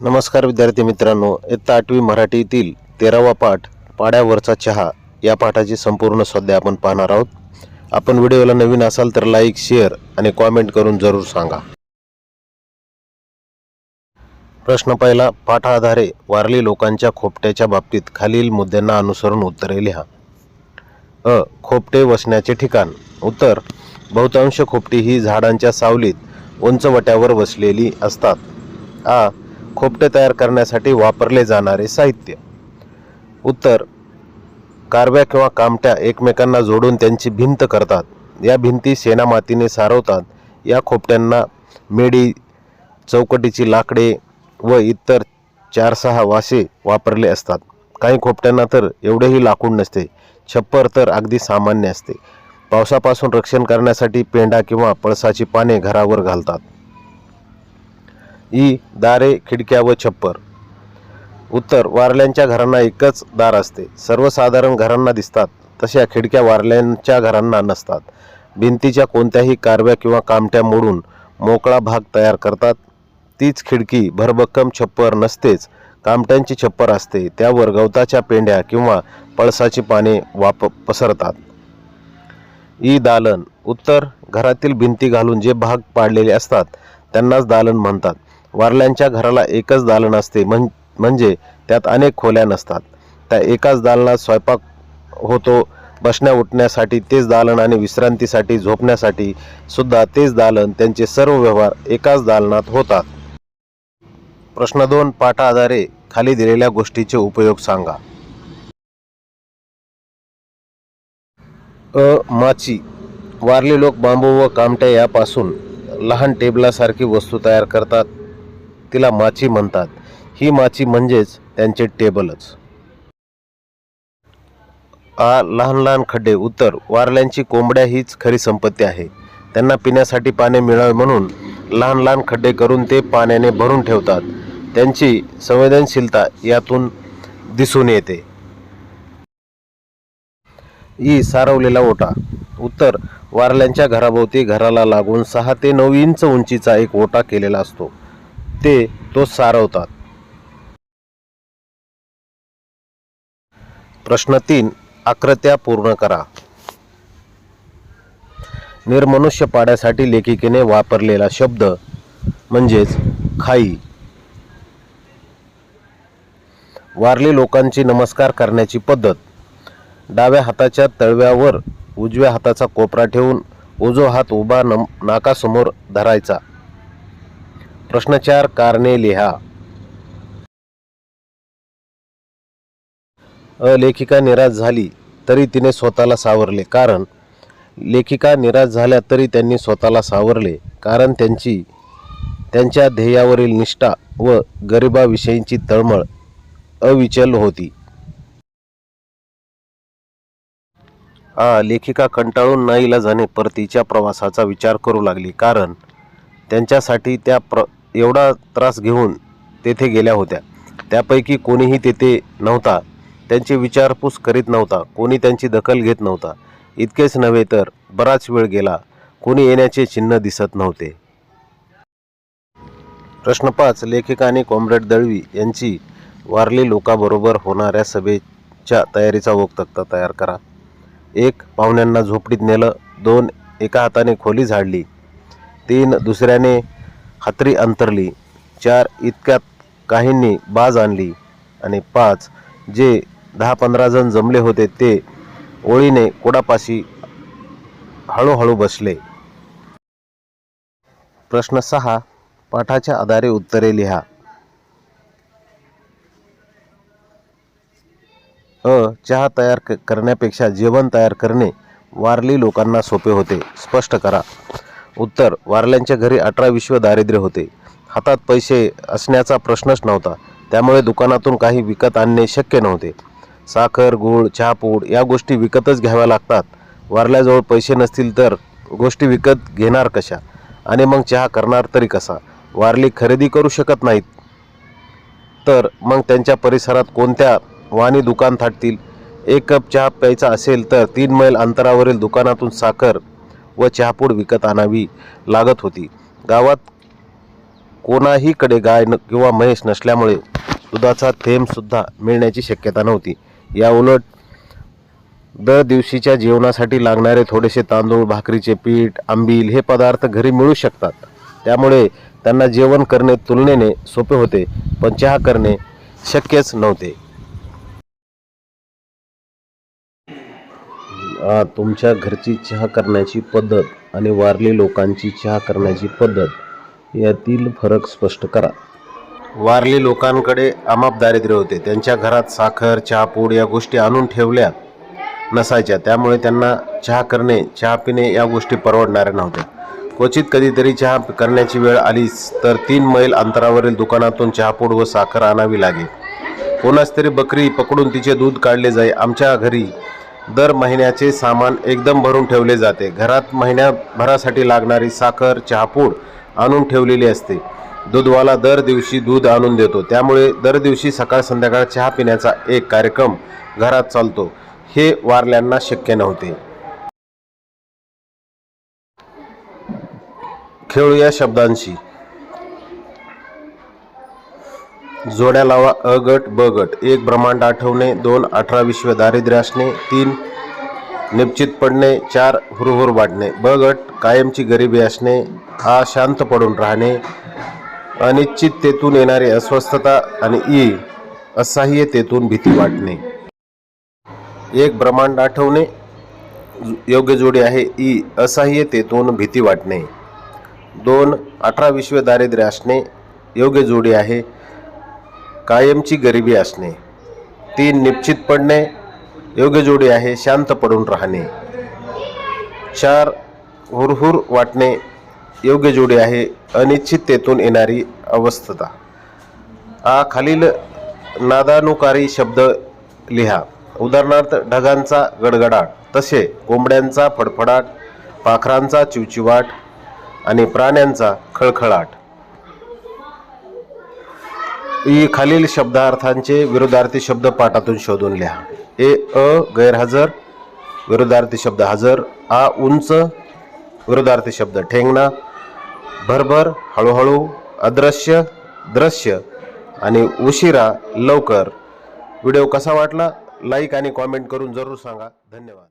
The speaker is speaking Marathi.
नमस्कार विद्यार्थी मित्रांनो इयत्ता आठवी मराठीतील तेरावा पाठ पाड्यावरचा चहा या पाठाची संपूर्ण स्वाध्याय आपण पाहणार आहोत. आपण व्हिडिओला नवीन असाल तर लाईक शेअर आणि कॉमेंट करून जरूर सांगा. प्रश्न पहिला पाठाआधारे वारली लोकांच्या खोपट्याच्या बाबतीत खालील मुद्द्यांना अनुसरून उत्तरे लिहा. अ खोपटे वसण्याचे ठिकाण. उत्तर बहुतांश खोपटी ही झाडांच्या सावलीत उंचवट्यावर वसलेली असतात. आ खोपटे तयार करण्यासाठी वापरले जाणारे साहित्य. उत्तर कारव्या किंवा कामट्या एकमेकांना जोडून त्यांची भिंत करतात. या भिंती शेणामातीने सारवतात. या खोपट्यांना मेडी चौकटीची लाकडे व इतर चार सहा वासे वापरले असतात. काही खोपट्यांना तर एवढेही लाकूड नसते. छप्पर तर अगदी सामान्य असते. पावसापासून रक्षण करण्यासाठी पेंडा किंवा पळसाची पाने घरावर घालतात. ई दारे खिडक्या व छप्पर. उत्तर वारल्यांच्या घरांना एकच दार असते. सर्वसाधारण घरांना दिसतात तशा खिडक्या वारल्यांच्या घरांना नसतात. भिंतीच्या कोणत्याही कारव्या किंवा कामट्या मोडून मोकळा भाग तयार करतात. तीच खिडकी भरभक्कम छप्पर नसतेच कामट्यांची छप्पर असते. त्यावर गवताच्या पेंड्या किंवा पळसाची पाने वाप पसरतात. ई दालन. उत्तर घरातील भिंती घालून जे भाग पाडलेले असतात त्यांनाच दालन म्हणतात. वारल्यांच्या घराला एकच दालन असते म्हण म्हणजे त्यात अनेक खोल्या नसतात. त्या एकाच दालनात स्वयंपाक होतो बसण्या उठण्यासाठी तेच दालन आणि विश्रांतीसाठी झोपण्यासाठी सुद्धा तेच दालन त्यांचे सर्व व्यवहार एकाच दालनात होतात. प्रश्न दोन पाठाआधारे खाली दिलेल्या गोष्टीचे उपयोग सांगा. अ माची वारली लोक बांबू व कामट्या यापासून लहान टेबलासारखी वस्तू तयार करतात. तिला माची म्हणतात. ही माची म्हणजेच त्यांचे टेबलच. आ लहान लहान खड्डे उत्तर वारल्यांची कोंबड्या हीच खरी संपत्ती आहे. त्यांना पिण्यासाठी पाणी मिळावे म्हणून लहान लहान खड्डे करून ते पाण्याने भरून ठेवतात. त्यांची संवेदनशीलता यातून दिसून येते. ई सारवलेला ओटा. उत्तर वारल्यांच्या घराभोवती घराला लागून सहा ते नऊ इंच उंचीचा एक ओटा केलेला असतो. ते तो सारवतात. प्रश्न तीन आकृत्या पूर्ण करा. निर्मनुष्य पाड्यासाठी लेखिकेने वापरलेला शब्द म्हणजेच खाई. वारली लोकांची नमस्कार करण्याची पद्धत. डाव्या हाताच्या तळव्यावर उजव्या हाताचा कोपरा ठेवून उजो हात उभा नम नाकासमोर धरायचा. प्रश्न चार कारणे लिहा. अलेखिका लेखिका निराश झाली तरी तिने स्वतःला सावरले. कारण लेखिका निराश झाल्या तरी त्यांनी स्वतःला सावरले. कारण त्यांची त्यांच्या ध्येयावरील निष्ठा व गरिबाविषयीची तळमळ अविचल होती. आ लेखिका कंटाळून नाईलाजाने परतीच्या प्रवासाचा विचार करू लागली. कारण त्यांच्यासाठी त्या प्र एवढा त्रास घेऊन तेथे गेल्या होत्या. त्यापैकी कोणीही तेथे नव्हता. त्यांची विचारपूस करीत नव्हता. कोणी त्यांची दखल घेत नव्हता. इतकेच नव्हे तर बराच वेळ गेला. कोणी येण्याचे चिन्ह दिसत नव्हते. प्रश्न पाच. लेखिकाने कॉम्रेड दळवी यांची वारली लोकांबरोबर होणाऱ्या सभेच्या तयारीचा वक्तक्ता तयार करा. एक पाहुण्यांना झोपडीत नेलं. दोन एका हाताने खोली झाडली. तीन दुसऱ्याने खात्री अंतरली. चार इतक्यात काहींनी बाज आणली आणि पाच जे दहा पंधरा जण जमले होते ते ओळीने कोडापाशी हळूहळू बसले. प्रश्न सहा पाठाच्या आधारे उत्तरे लिहा. अ चहा तयार करण्यापेक्षा जेवण तयार करणे वारली लोकांना सोपे होते. स्पष्ट करा. उत्तर वारल्यांच्या घरी अठरा विश्व दारिद्र्य होते. हातात पैसे असण्याचा प्रश्नच नव्हता. त्यामुळे दुकानातून काही विकत आणणे शक्य नव्हते. साखर गूळ चहापूड या गोष्टी विकतच घ्याव्या लागतात. वारल्याजवळ पैसे नसतील तर गोष्टी विकत घेणार कशा? आणि मग चहा करणार तरी कसा? वारली खरेदी करू शकत नाहीत. तर मग त्यांच्या परिसरात कोणत्या वाणी दुकान थाटतील? एक कप चहा प्यायचा असेल तर तीन मैल अंतरावरील दुकानातून साखर व चहापूड विकत आणावी लागत होती. गावात कोणाहीकडे गाय न किंवा म्हैस नसल्यामुळे दुधाचा थेंबसुद्धा मिळण्याची शक्यता नव्हती. या उलट दर दिवशीच्या जेवणासाठी लागणारे थोडेसे तांदूळ भाकरीचे पीठ आंबील हे पदार्थ घरी मिळू शकतात. त्यामुळे त्यांना जेवण करणे तुलनेने सोपे होते पण चहा करणे शक्यच नव्हते. तुमच्या घरची चहा करण्याची पद्धत आणि वारली लोकांची चहा करण्याची पद्धत यातील फरक स्पष्ट करा. वारली लोकांकडे अमाप दारिद्र्य होते. त्यांच्या घरात साखर चहापूड या गोष्टी आणून ठेवल्या नसायच्या. त्यामुळे त्यांना चहा करणे चहा पिणे या गोष्टी परवडणाऱ्या नव्हत्या. क्वचित कधीतरी चहा करण्याची वेळ आलीच तर तीन मैल अंतरावरील दुकानातून चहापूड व साखर आणावी लागे. कोणास तरी बकरी पकडून तिचे दूध काढले जाई. आमच्या घरी दर महिन्याचे सामान एकदम भरून ठेवले जाते. घरात महिन्याभरासाठी लागणारी साखर चहापूड आणून ठेवलेली असते. दूधवाला दर दिवशी दूध आणून देतो. त्यामुळे दर दिवशी सकाळ संध्याकाळ चहा पिण्याचा एक कार्यक्रम घरात चालतो. हे वारल्यांना शक्य नव्हते. खेळू या शब्दांशी. जोड्या लावा अ गट ब गट. एक ब्रह्मांड आठवणे दोन अठरा विश्व दारिद्र्य असणे तीन निश्चित पडणे चार हुरहुर वाढणे. ब गट कायमची गरिबी असणे हा शांत पडून राहणे अनिश्चिततेतून येणारी अस्वस्थता आणि ई असहाय्यतेतून भीती वाटणे. एक ब्रह्मांड आठवणे योग्य जोडी आहे ई असहाय्यतेतून भीती वाटणे. दोन अठरा विश्व दारिद्र्य असणे योग्य जोडी आहे कायमची गरिबी असणे तीन निश्चित पडणे योग्य जोडी आहे शांत पडून राहणे. चार हुरहुर वाटणे योग्य जोडी आहे अनिश्चिततेतून येणारी अवस्थता हा खालील नादानुकारी शब्द लिहा. उदाहरणार्थ ढगांचा गडगडाट तसे कोंबड्यांचा फडफडाट पाखरांचा चिवचिवाट आणि प्राण्यांचा खळखळाट. ई खालील शब्दार्थांचे विरोधार्थी शब्द पाठातून शोधून लिहा. ए अ गैरहजर विरोधार्थी शब्द हजर आ उंच विरोधार्थी शब्द ठेंगणा भरभर हळूहळू अदृश्य दृश्य आणि उशिरा लवकर. व्हिडिओ कसा वाटला? लाईक आणि कॉमेंट करून जरूर सांगा. धन्यवाद.